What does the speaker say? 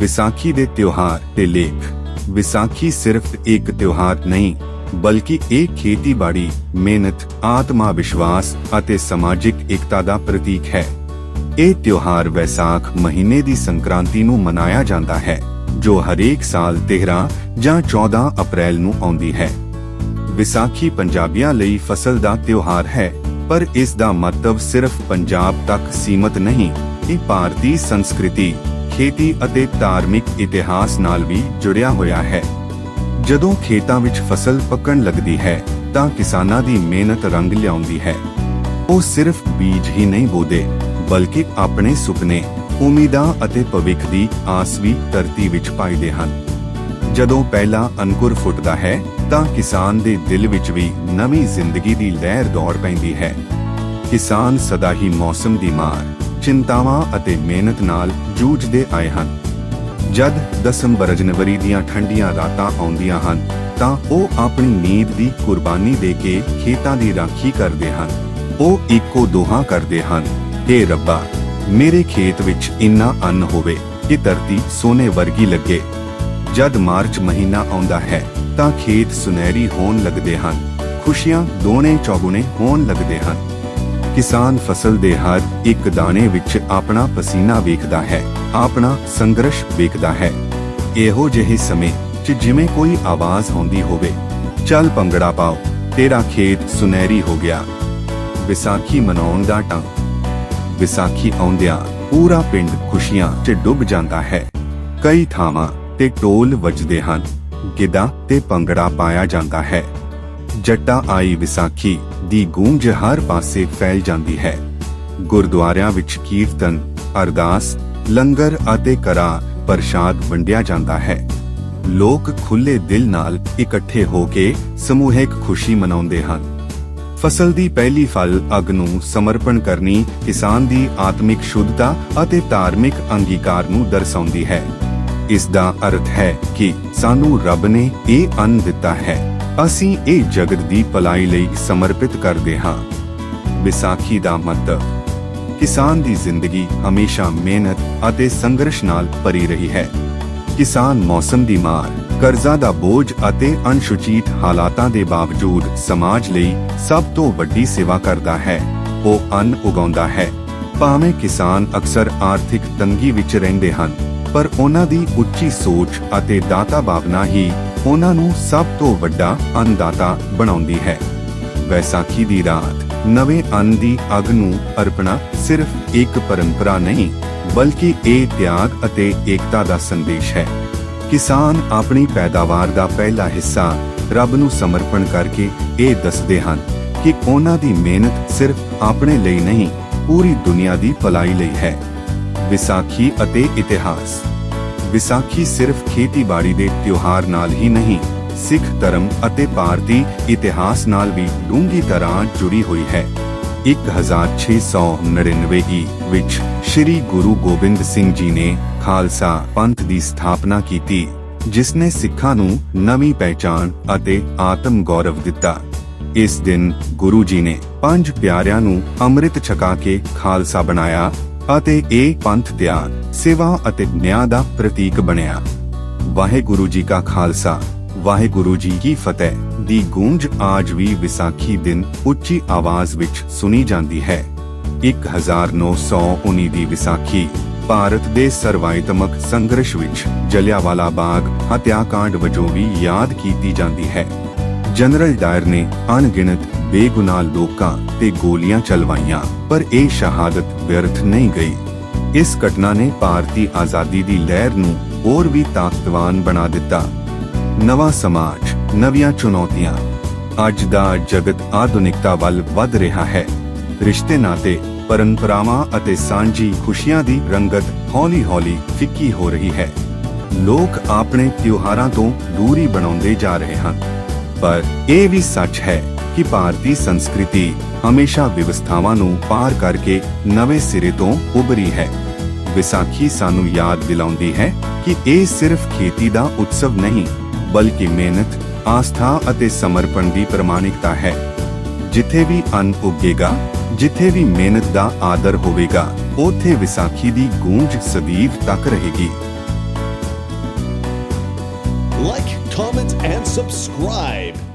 ਵਿਸਾਖੀ ਦੇ ਤਿਉਹਾਰ ਤੇ ਲੇਖ। ਵਿਸਾਖੀ ਸਿਰਫ ਇੱਕ ਤਿਉਹਾਰ ਨਹੀਂ, ਬਲਕਿ ਇਹ ਖੇਤੀਬਾੜੀ, ਮਿਹਨਤ ਆਤਮਾ ਵਿਸ਼ਵਾਸ ਅਤੇ ਸਮਾਜਿਕ ਇਕਤਾ ਦਾ ਪ੍ਰਤੀਕ ਹੈ। ਇਹ ਤਿਉਹਾਰ ਵੈਸਾਖ ਮਹੀਨੇ ਦੀ ਸੰਕ੍ਰਾਂਤੀ ਨੂੰ ਮਨਾਇਆ ਜਾਂਦਾ ਹੈ, ਜੋ ਹਰੇਕ ਸਾਲ 13 ਜਾਂ 14 ਅਪ੍ਰੈਲ ਨੂੰ ਆਉਂਦੀ ਹੈ। ਵਿਸਾਖੀ ਪੰਜਾਬੀਆਂ ਲਈ ਫਸਲ ਦਾ ਤਿਉਹਾਰ ਹੈ, ਪਰ ਇਸ ਦਾ ਮਹੱਤਵ ਸਿਰਫ ਪੰਜਾਬ ਤੱਕ ਸੀਮਤ ਨਹੀਂ, ਇਹ ਭਾਰਤੀ ਸੰਸਕ੍ਰਿਤੀ ਖੇਤੀ ਅਤੇ ਧਾਰਮਿਕ ਇਤਿਹਾਸ ਨਾਲ ਵੀ ਜੁੜਿਆ ਹੋਇਆ ਹੈ। ਜਦੋਂ ਖੇਤਾਂ ਵਿੱਚ ਫਸਲ ਪੱਕਣ ਲੱਗਦੀ ਹੈ, ਤਾਂ ਕਿਸਾਨਾਂ ਦੀ ਮਿਹਨਤ ਰੰਗ ਲਿਆਉਂਦੀ ਹੈ। ਉਹ ਸਿਰਫ ਬੀਜ ਹੀ ਨਹੀਂ ਬੋਦੇ, ਬਲਕਿ ਆਪਣੇ ਸੁਪਨੇ, ਉਮੀਦਾਂ ਅਤੇ ਭਵਿੱਖ ਦੀ ਆਸ ਵੀ ਧਰਤੀ ਵਿੱਚ ਪਾਈਦੇ ਹਨ। ਜਦੋਂ ਪਹਿਲਾ ਅੰਕੁਰ ਫੁੱਟਦਾ ਹੈ, ਤਾਂ ਕਿਸਾਨ ਦੇ ਦਿਲ ਵਿੱਚ ਵੀ ਨਵੀਂ ਜ਼ਿੰਦਗੀ ਦੀ ਲਹਿਰ ਦੌੜ ਪੈਂਦੀ ਹੈ। ਕਿਸਾਨ ਸਦਾ ਹੀ ਮੌਸਮ ਦੀ ਮਾਰ ਚਿੰਤਾਵਾਂ ਅਤੇ ਮਿਹਨਤ ਨਾਲ ਜੂਝਦੇ ਆਏ ਹਨ। ਜਦ ਦਸੰਬਰ ਜਨਵਰੀ ਦੀਆਂ ਠੰਡੀਆਂ ਰਾਤਾਂ ਆਉਂਦੀਆਂ ਹਨ, ਤਾਂ ਉਹ ਆਪਣੀ ਨੀਂਦ ਦੀ ਕੁਰਬਾਨੀ ਦੇ ਕੇ ਖੇਤਾਂ ਦੀ ਰਾਖੀ ਕਰਦੇ ਹਨ। ਉਹ ਇੱਕੋ ਦੋਹਾਂ ਕਰਦੇ ਹਨ हे ਰੱਬਾ, ਮੇਰੇ ਖੇਤ ਵਿੱਚ ਇੰਨਾ ਅੰਨ ਹੋਵੇ ਕਿ ਧਰਤੀ ਸੋਨੇ ਵਰਗੀ ਲੱਗੇ। ਜਦ ਮਾਰਚ ਮਹੀਨਾ ਆਉਂਦਾ ਹੈ, ਤਾਂ ਖੇਤ ਸੁਨਹਿਰੀ ਹੋਣ ਲੱਗਦੇ ਹਨ, ਖੁਸ਼ੀਆਂ ਦੋਨੇ ਚੌਗੁਣੇ ਹੋਣ ਲੱਗਦੇ ਹਨ। ਕਿਸਾਨ ਫਸਲ ਦੇ ਹਰ ਇੱਕ ਦਾਣੇ ਵਿੱਚ ਆਪਣਾ ਪਸੀਨਾ ਵੇਖਦਾ ਹੈ, ਆਪਣਾ ਸੰਘਰਸ਼ ਵੇਖਦਾ ਹੈ। ਇਹੋ ਜਿਹੇ ਸਮੇਂ 'ਚ ਜਿਵੇਂ ਕੋਈ ਆਵਾਜ਼ ਆਉਂਦੀ ਹੋਵੇ, ਚੱਲ ਪੰਗੜਾ ਪਾਓ, ਤੇਰਾ ਖੇਤ ਸੁਨਹਿਰੀ ਹੋ ਗਿਆ। ਵਿਸਾਖੀ ਮਨਾਉਣ ਦਾ ਟਾਂ ਵਿਸਾਖੀ ਆਉਂਦਿਆਂ ਪੂਰਾ ਪਿੰਡ ਖੁਸ਼ੀਆਂ 'ਚ ਡੁੱਬ ਜਾਂਦਾ ਹੈ। ਕਈ ਥਾਵਾਂ ਤੇ ਟੋਲ ਵੱਜਦੇ ਹਨ, ਗਿੱਧਾ ਤੇ ਪੰਗੜਾ ਪਾਇਆ ਜਾਂਦਾ ਹੈ। ਜੱਟਾ ਆਈ ਵਿਸਾਖੀ ਦੀ ਗੂੰਜ ਹਰ ਪਾਸੇ ਫੈਲ ਜਾਂਦੀ ਹੈ। ਗੁਰਦੁਆਰਿਆਂ ਵਿੱਚ ਕੀਰਤਨ, ਅਰਦਾਸ, ਲੰਗਰ ਅਤੇ ਕਰਾ, ਪ੍ਰਸ਼ਾਦ ਵੰਡਿਆ ਜਾਂਦਾ ਹੈ। ਲੋਕ ਖੁੱਲੇ ਦਿਲ ਨਾਲ ਇਕੱਠੇ ਹੋ ਕੇ ਸਮੂਹਿਕ ਖੁਸ਼ੀ ਮਨਾਉਂਦੇ ਹਨ। ਫਸਲ ਦੀ ਪਹਿਲੀ ਫਲ ਅਗ ਨੂੰ ਸਮਰਪਣ ਕਰਨੀ ਕਿਸਾਨ ਦੀ ਆਤਮਿਕ ਸ਼ੁੱਧਤਾ ਅਤੇ ਧਾਰਮਿਕ ਅੰਗੀਕਾਰ ਨੂੰ ਦਰਸਾਉਂਦੀ ਹੈ। ਇਸ ਦਾ ਅਰਥ ਹੈ ਕਿ ਸਾਨੂੰ ਰੱਬ ਨੇ ਇਹ ਅੰਨ ਦਿੱਤਾ ਹੈ। ਅਸੀਂ ਇਹ ਜਗਤ ਦੀ ਭਲਾਈ ਲਈ ਸਮਰਪਿਤ ਕਰਦੇ ਹਾਂ। ਵਿਸਾਖੀ ਦਾ ਮਹੱਤਵ ਕਿਸਾਨ ਦੀ ਜ਼ਿੰਦਗੀ ਹਮੇਸ਼ਾ ਮਿਹਨਤ ਅਤੇ ਸੰਘਰਸ਼ ਨਾਲ ਭਰੀ ਰਹੀ ਹੈ। ਕਿਸਾਨ ਮੌਸਮ ਦੀ ਮਾਰ, ਕਰਜ਼ਾ ਦਾ ਬੋਝ ਅਤੇ ਅਨਸ਼ੁਚਿਤ ਹਾਲਾਤਾਂ ਦੇ ਬਾਵਜੂਦ ਸਮਾਜ ਲਈ ਸਭ ਤੋਂ ਵੱਡੀ ਸੇਵਾ ਕਰਦਾ ਹੈ। ਉਹ ਅੰਨ ਉਗਾਉਂਦਾ ਹੈ। ਭਾਵੇਂ ਕਿਸਾਨ ਅਕਸਰ ਆਰਥਿਕ ਤੰਗੀ ਵਿੱਚ ਰਹਿੰਦੇ ਹਨ, ਪਰ ਉਹਨਾਂ ਦੀ ਉੱਚੀ ਸੋਚ ਅਤੇ ਦਾਤਾ ਭਾਵਨਾ ਹੀ ਉਹਨਾਂ ਨੂੰ ਸਭ ਤੋਂ ਵੱਡਾ ਅੰਨਦਾਤਾ ਬਣਾਉਂਦੀ ਹੈ। ਵੈਸਾਖੀ ਦੀ ਰਾਤ ਨਵੇਂ ਅੰਨ ਦੀ ਅਗ ਨੂੰ ਅਰਪਣਾ ਸਿਰਫ ਇੱਕ ਪਰੰਪਰਾ ਨਹੀਂ, ਬਲਕਿ ਇਹ ਤਿਆਗ ਅਤੇ ਏਕਤਾ ਦਾ ਸੰਦੇਸ਼ ਹੈ। ਕਿਸਾਨ ਆਪਣੀ ਪੈਦਾਵਾਰ ਦਾ ਪਹਿਲਾ ਹਿੱਸਾ ਰੱਬ ਨੂੰ ਸਮਰਪਣ ਕਰਕੇ ਇਹ ਦੱਸਦੇ ਹਨ ਕਿ ਉਹਨਾਂ ਦੀ ਮਿਹਨਤ ਸਿਰਫ ਆਪਣੇ ਲਈ ਨਹੀਂ, ਪੂਰੀ ਦੁਨੀਆ ਦੀ ਭਲਾਈ ਲਈ ਹੈ। ਵਿਸਾਖੀ ਅਤੇ ਇਤਿਹਾਸ ਵਿਸਾਖੀ ਸਿਰਫ ਖੇਤੀਬਾੜੀ ਦੇ ਤਿਉਹਾਰ ਨਾਲ ਹੀ ਨਹੀਂ, ਸਿੱਖ ਧਰਮ ਅਤੇ ਭਾਰਤੀ ਇਤਿਹਾਸ ਨਾਲ ਵੀ ਡੂੰਘੀ ਤਰ੍ਹਾਂ ਜੁੜੀ ਹੋਈ ਹੈ। 1699 ਈ ਵਿੱਚ ਸ੍ਰੀ ਗੁਰੂ ਗੋਬਿੰਦ ਸਿੰਘ ਜੀ ਨੇ ਖਾਲਸਾ ਪੰਥ ਦੀ ਸਥਾਪਨਾ ਕੀਤੀ ਜਿਸ ਨੇ ਸਿੱਖਾਂ ਨੂੰ ਨਵੀਂ ਪਹਿਚਾਣ ਅਤੇ ਆਤਮ ਗੌਰਵ ਦਿੱਤਾ। ਇਸ ਦਿਨ ਗੁਰੂ ਜੀ ਨੇ ਪੰਜ ਪਿਆਰਿਆਂ ਨੂੰ ਅੰਮ੍ਰਿਤ ਛਕਾ ਕੇ ਖਾਲਸਾ ਬਣਾਇਆ ਅਤੇ ਇਹ ਪੰਥ ਤਿਆਗ ਸੇਵਾ ਅਤੇ ਨਿਆਂ ਦਾ ਪ੍ਰਤੀਕ ਬਣਿਆ। ਵਾਹਿਗੁਰੂ ਜੀ ਕਾ ਖਾਲਸਾ, ਵਾਹਿਗੁਰੂ ਜੀ ਕੀ ਫਤਿਹ। ਦੀ ਗੂੰਜ ਆਜ ਵੀ ਵਿਸਾਖੀ ਦਿਨ ਉੱਚੀ ਆਵਾਜ਼ ਵਿੱਚ ਸੁਣੀ ਜਾਂਦੀ ਹੈ। 1919 ਦੀ ਵਿਸਾਖੀ, ਭਾਰਤ ਦੇ ਸਰਵਾਇਤਮਕ ਸੰਘਰਸ਼ ਵਿੱਚ ਜਲਿਆਂਵਾਲਾ ਬਾਗ ਹੱਤਿਆਕਾਂਡ ਵਜੋਂ ਵੀ ਯਾਦ ਕੀਤੀ ਜਾਂਦੀ ਹੈ। ਜਨਰਲ ਡਾਇਰ ਨੇ ਅਣਗਿਣਤ, ਬੇਗੁਨਾਹ ਲੋਕਾਂ ਤੇ ਗੋਲੀਆਂ ਚਲਵਾਈਆਂ, ਪਰ ਇਹ ਸ਼ਹਾਦਤ ਵਿਅਰਥ ਨਹੀਂ ਗਈ। ਇਸ ਘਟਨਾ ਨੇ ਭਾਰਤੀ ਆਜ਼ਾਦੀ ਦੀ ਲਹਿਰ ਨੂੰ ਹੋਰ ਵੀ ਤਾਕਤਵਾਨ ਬਣਾ ਦਿੱਤਾ। ਨਵਾਂ ਸਮਾਜ, ਨਵੀਆਂ ਚੁਣੌਤੀਆਂ। ਅੱਜ ਦਾ ਜਗਤ ਆਧੁਨਿਕਤਾ ਵੱਲ ਵੱਧ ਰਿਹਾ ਹੈ। ਰਿਸ਼ਤੇ ਨਾਤੇ, ਪਰੰਪਰਾਵਾਂ ਅਤੇ ਸਾਂਝੀ ਖੁਸ਼ੀਆਂ ਦੀ ਰੰਗਤ ਹੌਲੀ-ਹੌਲੀ ਫਿੱਕੀ ਹੋ ਰਹੀ ਹੈ। ਲੋਕ ਆਪਣੇ ਤਿਉਹਾਰਾਂ ਤੋਂ ਦੂਰੀ ਬਣਾਉਂਦੇ ਜਾ ਰਹੇ ਹਨ। ਪਰ ਇਹ ਵੀ ਸੱਚ ਹੈ ਕਿ ਭਾਰਤੀ ਸੰਸਕ੍ਰਿਤੀ ਹਮੇਸ਼ਾ ਵਿਵਸਥਾਵਾਂ ਨੂੰ ਪਾਰ ਕਰਕੇ ਨਵੇਂ ਸਿਰੇ ਤੋਂ ਉਭਰੀ ਹੈ। ਵਿਸਾਖੀ ਸਾਨੂੰ ਯਾਦ ਦਿਲਾਉਂਦੀ ਹੈ ਕਿ ਇਹ ਸਿਰਫ ਖੇਤੀ ਦਾ ਉਤਸਵ ਨਹੀਂ ਬਲਕਿ ਮਿਹਨਤ ਆਸਥਾ ਅਤੇ ਸਮਰਪਣ ਦੀ ਪ੍ਰਮਾਣਿਕਤਾ ਹੈ। ਜਿੱਥੇ ਵੀ ਅੰਨ ਉੱਗੇਗਾ ਜਿੱਥੇ ਵੀ ਮਿਹਨਤ ਦਾ ਆਦਰ ਹੋਵੇਗਾ ਉਥੇ ਵਿਸਾਖੀ ਦੀ ਗੂੰਜ ਸਦੀਵ ਤੱਕ ਰਹੇਗੀ। Like, comment, and subscribe.